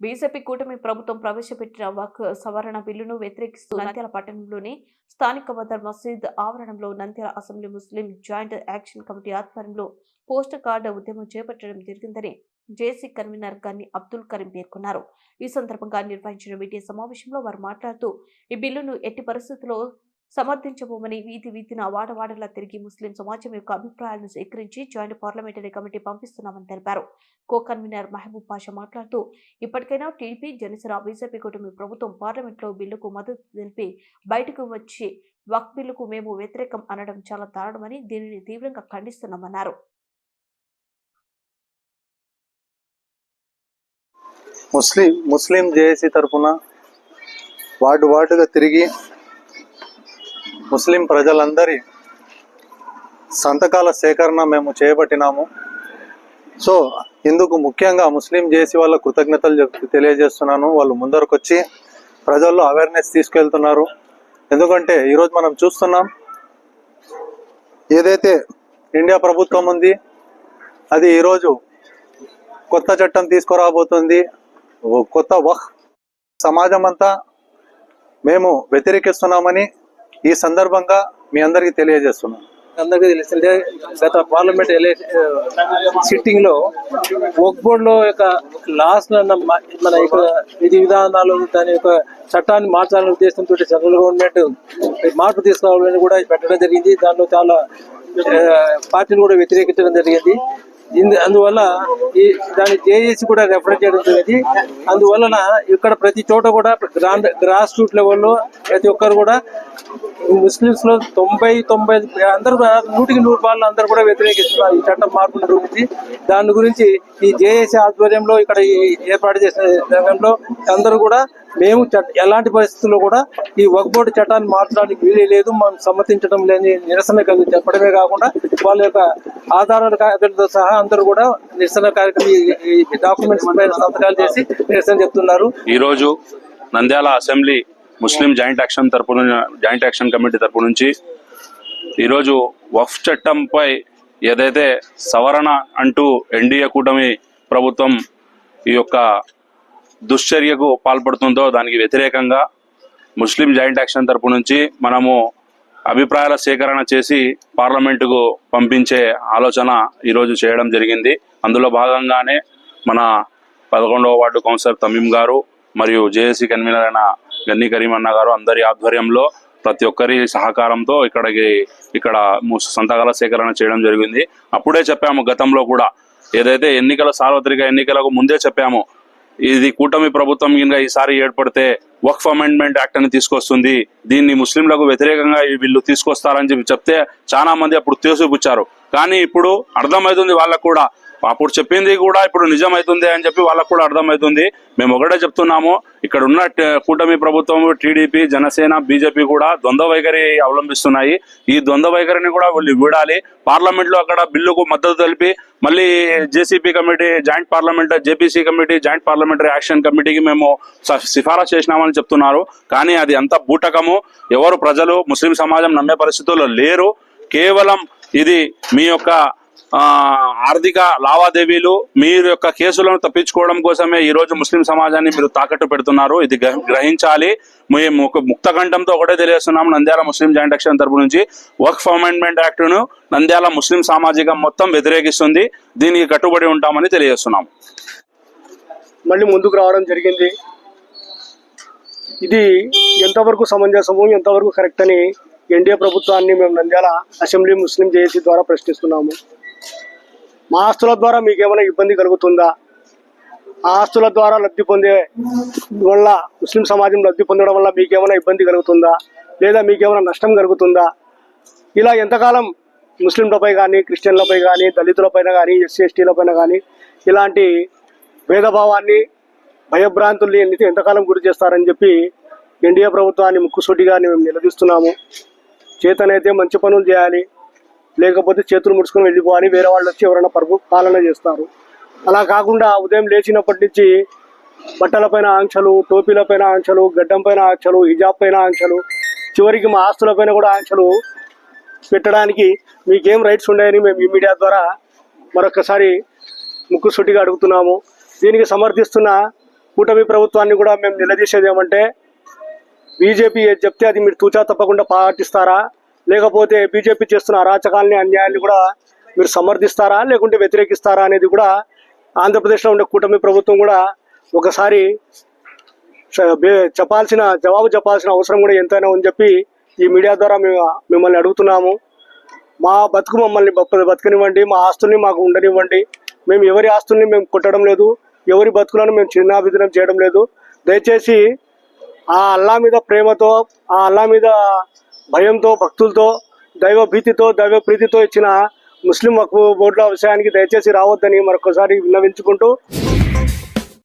BJP కూటమి ప్రభుత్వం ప్రవేశపెట్టిన వక్ సవరణ బిల్లును వ్యతిరేకిస్తూ నంద్యాల పట్టణంలోని స్థానిక బదర్ మసీద్ ఆవరణంలో నంద్యాల అసెంబ్లీ ముస్లిం జాయింట్ యాక్షన్ కమిటీ ఆధ్వర్యంలో పోస్ట్ కార్డు ఉద్యమం చేపట్టడం జరిగిందని జేసీ కన్వీనర్ గన్ని అబ్దుల్ కరీం పేర్కొన్నారు. ఈ సందర్భంగా నిర్వహించిన మీడియా సమావేశంలో వారు మాట్లాడుతూ ఈ బిల్లును ఎట్టి పరిస్థితుల్లో సమర్థించబోమని వీధి వీధిన వాడవాడలా తిరిగి ముస్లిం సమాజం యొక్క అభిప్రాయాలను సేకరించి జాయింట్ పార్లమెంటరీ కమిటీ పంపిస్తున్నామని తెలిపారు. కో కన్వీనర్ మహబూబ్ పాషా మాట్లాడుతూ ఇప్పటికైనా టీడీపీ జనసేన బీజేపీ కూటమి ప్రభుత్వం పార్లమెంట్లో బిల్లుకు మద్దతు తెలిపి బయటకు వచ్చి వక్ బిల్లుకు మేము వ్యతిరేకం అనడం చాలా దారుణమని దీనిని తీవ్రంగా ఖండిస్తున్నామన్నారు. ముస్లిం ముస్లిం జేఏసీ తరఫున వార్డు వార్డుగా తిరిగి ముస్లిం ప్రజలందరి సంతకాల సేకరణ మేము చేపట్టినాము. సో ఇందుకు ముఖ్యంగా ముస్లిం జేసీ వాళ్ళ కృతజ్ఞతలు తెలియజేస్తున్నాను. వాళ్ళు ముందరకు వచ్చి ప్రజల్లో అవేర్నెస్ తీసుకెళ్తున్నారు. ఎందుకంటే ఈరోజు మనం చూస్తున్నాం ఏదైతే ఇండియా ప్రభుత్వం ఉంది అది ఈరోజు కొత్త చట్టం తీసుకురాబోతుంది. కొత్త వహ్ సమాజం అంతా మేము వ్యతిరేకిస్తున్నామని ఈ సందర్భంగా మీ అందరికీ తెలియజేస్తున్నాం అందరికీ తెలిసిందే గత పార్లమెంట్ సిట్టింగ్లో వర్క్ బోర్డ్లో యొక్క లాస్ట్ మన యొక్క విధి విధానాలు దాని యొక్క చట్టాన్ని మార్చాలనే ఉద్దేశంతో సెంట్రల్ గవర్నమెంట్ మార్పు తీసుకురావాలని కూడా పెట్టడం జరిగింది. దానిలో చాలా పార్టీలు కూడా వ్యతిరేకించడం జరిగింది. ఇందు అందువల్ల ఈ దాన్ని జేఏసీ కూడా రెఫర్ చేయడం జరిగింది. అందువలన ఇక్కడ ప్రతి చోట కూడా గ్రాండ్ గ్రాస్ రూట్ లెవెల్లో ప్రతి ఒక్కరు కూడా ముస్లింస్లో తొంభై తొంభై అందరూ నూటికి నూరు పాలు అందరూ కూడా వ్యతిరేకిస్తున్నారు. ఈ చట్టం మార్పుల గురించి దాని గురించి ఈ జేఏసీ ఆధ్వర్యంలో ఇక్కడ ఈ ఏర్పాటు చేసిన రంగంలో అందరూ కూడా మేము ఎలాంటి పరిస్థితుల్లో కూడా ఈ వక్ బోర్డు చట్టాన్ని మార్చడానికి వీలే లేదు మనం సమ్మతించడం లేని నిరసన కలిగి చెప్పడమే కాకుండా వాళ్ళ యొక్క ఆధారాలు కాగితాలతో సహా అందరూ కూడా నిరసన కార్యక్రమం ఈ- ఈ డాక్యుమెంట్స్ పైన సంతకాలు చేసి నిరసన చెప్తున్నారు. ఈ రోజు నంద్యాల అసెంబ్లీ ముస్లిం జాయింట్ యాక్షన్ తరపున జాయింట్ యాక్షన్ కమిటీ తరపు నుంచి ఈరోజు వఫ్ చట్టంపై ఏదైతే సవరణ అంటూ ఎన్డీఏ కూటమి ప్రభుత్వం ఈ యొక్క దుశ్చర్యకు పాల్పడుతుందో దానికి వ్యతిరేకంగా ముస్లిం జాయింట్ యాక్షన్ తరపు నుంచి మనము అభిప్రాయాల సేకరణ చేసి పార్లమెంటుకు పంపించే ఆలోచన ఈరోజు చేయడం జరిగింది. అందులో భాగంగానే మన పదకొండవ వార్డు కౌన్సిలర్ తమీం గారు మరియు జేఏసీ కన్వీనర్ అయిన గన్ని కరీం అన్న గారు అందరి ఆధ్వర్యంలో ప్రతి ఒక్కరి సహకారంతో ఇక్కడికి ఇక్కడ ము- సంతకాల సేకరణ చేయడం జరిగింది. అప్పుడే చెప్పాము గతంలో కూడా. ఏదైతే ఎన్నికల సార్వత్రిక ఎన్నికలకు ముందే చెప్పాము ఇది కూటమి ప్రభుత్వం కింద ఈసారి ఏర్పడితే వక్ఫ్ అమెండ్మెంట్ యాక్ట్ అని తీసుకొస్తుంది. దీన్ని ముస్లింలకు వ్యతిరేకంగా ఈ వీళ్ళు తీసుకొస్తారని చెప్పి చెప్తే చాలా మంది అప్పుడు తోసిపుచ్చారు కానీ ఇప్పుడు అర్థమవుతుంది వాళ్ళకు కూడా అప్పుడు చెప్పింది కూడా ఇప్పుడు నిజమవుతుంది అని చెప్పి వాళ్ళకు కూడా అర్థమవుతుంది మేము ఒకటే చెప్తున్నాము ఇక్కడ ఉన్న కూటమి ప్రభుత్వం టీడీపీ జనసేన బీజేపీ కూడా ద్వంద్వ వైఖరి అవలంబిస్తున్నాయి. ఈ ద్వంద్వ వైఖరిని కూడా వీళ్ళు వీడాలి. పార్లమెంట్లో అక్కడ బిల్లుకు మద్దతు తెలిపి మళ్ళీ JCP committee joint parliament JPC committee joint parliamentary action కమిటీకి మేము సిఫారసు చేసినామని చెప్తున్నారు. కానీ అది అంత బూటకము. ఎవరు ప్రజలు ముస్లిం సమాజం నమ్మే పరిస్థితుల్లో లేరు. కేవలం ఇది మీ యొక్క ఆర్థిక లావాదేవీలు మీరు యొక్క కేసులను తప్పించుకోవడం కోసమే ఈ రోజు ముస్లిం సమాజాన్ని మీరు తాకట్టు పెడుతున్నారు. ఇది గ్రహించాలి. మేము ఒక ముక్త కంఠంతో ఒకటే తెలియజేస్తున్నాము. నంద్యాల ముస్లిం జాయింట్ యాక్షన్ తరపు నుంచి వర్క్ అమెండ్మెంట్ యాక్ట్ను నంద్యాల ముస్లిం సామాజికం మొత్తం వ్యతిరేకిస్తుంది. దీనికి కట్టుబడి ఉంటామని తెలియజేస్తున్నాం మళ్ళీ ముందుకు రావడం జరిగింది. ఇది ఎంతవరకు సమంజసము ఎంతవరకు కరెక్ట్ అని ఎన్డీఏ ప్రభుత్వాన్ని మేము నంద్యాల అసెంబ్లీ ముస్లిం జేఏసీ ద్వారా ప్రశ్నిస్తున్నాము. మా ఆస్తుల ద్వారా మీకు ఏమైనా ఇబ్బంది కలుగుతుందా? ఆ ఆస్తుల ద్వారా లబ్ధి పొందే వల్ల ముస్లిం సమాజం లబ్ధి పొందడం వల్ల మీకేమైనా ఇబ్బంది కలుగుతుందా? లేదా మీకేమైనా నష్టం కలుగుతుందా? ఇలా ఎంతకాలం ముస్లింలపై కానీ క్రిస్టియన్లపై కానీ దళితులపైన కానీ ఎస్సీ ఎస్టీలపైన కానీ ఇలాంటి భేదభావాన్ని భయభ్రాంతుల్ని ఎన్ని- ఎంతకాలం గురి చేస్తారని చెప్పి ఎన్డీఏ ప్రభుత్వాన్ని ముక్కుసూటిగా మేము నిలదీస్తున్నాము. చేతనైతే మంచి పనులు చేయాలి. లేకపోతే చేతులు ముడుచుకొని వెళ్ళిపోవాలి వేరే వాళ్ళు వచ్చి ఎవరైనా పరుపు పాలన చేస్తారు. అలా కాకుండా ఉదయం లేచినప్పటి నుంచి బట్టలపైన ఆంక్షలు టోపీలపైన ఆంక్షలు గడ్డం పైన ఆంక్షలు హిజాబ్ పైన ఆంక్షలు చివరికి మా ఆస్తులపైన కూడా ఆంక్షలు పెట్టడానికి మీకేం రైట్స్ ఉన్నాయని మేము ఈ మీడియా ద్వారా మరొకసారి ముక్కుసూటిగా అడుగుతున్నాము. దీనికి సమర్థిస్తున్న కూటమి ప్రభుత్వాన్ని కూడా మేము నిలదీసేది ఏమంటే బీజేపీ చెప్తే అది మీరు తూచా తప్పకుండా పాటిస్తారా? లేకపోతే బీజేపీ చేస్తున్న అరాచకాలని అన్యాయాన్ని కూడా మీరు సమర్థిస్తారా? లేకుంటే వ్యతిరేకిస్తారా అనేది కూడా ఆంధ్రప్రదేశ్లో ఉండే కూటమి ప్రభుత్వం కూడా ఒకసారి చెప్పాల్సిన జవాబు చెప్పాల్సిన అవసరం కూడా ఎంతైనా ఉందని చెప్పి ఈ మీడియా ద్వారా మేము మిమ్మల్ని అడుగుతున్నాము. మా బతుకు మమ్మల్ని బతకనివ్వండి మా ఆస్తుల్ని మాకు ఉండనివ్వండి. మేము ఎవరి ఆస్తుల్ని మేము కొట్టడం లేదు ఎవరి బతుకులను మేము చిన్నాభిదనం చేయడం లేదు. దయచేసి ఆ అల్లా మీద ప్రేమతో ఆ అల్లా మీద భయంతో భక్తులతో దైవ భీతితో దైవ ప్రీతితో ఇచ్చిన ముస్లిం వక్ఫ్ బోర్డుల విషయానికి దయచేసి రావద్దని మరొకసారి విన్నవించుకుంటూ